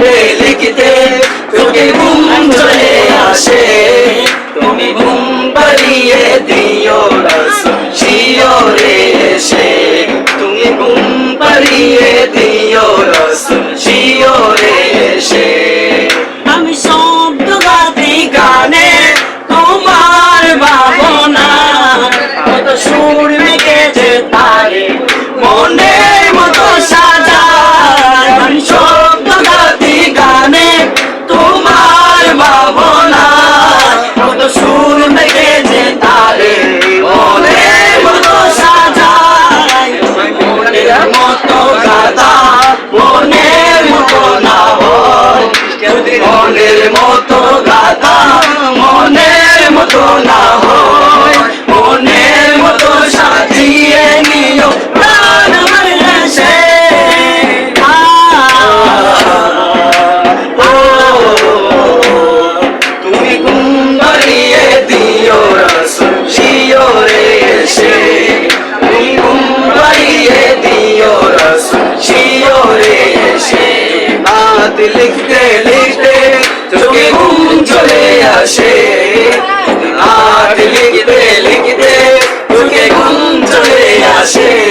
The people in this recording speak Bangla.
লিখিতে লিখিতে তোকে ঘুম চলে আসে। তুমি ঘুম পালিয়ে দিও শিও রে এসে তুমি ঘুম পালিয়ে দিও রসুন Santa রাত লিখতে লিখতে চোখে ঘুম চলে আসে। রাত লিখতে লিখতে চোখে ঘুম চলে আসে।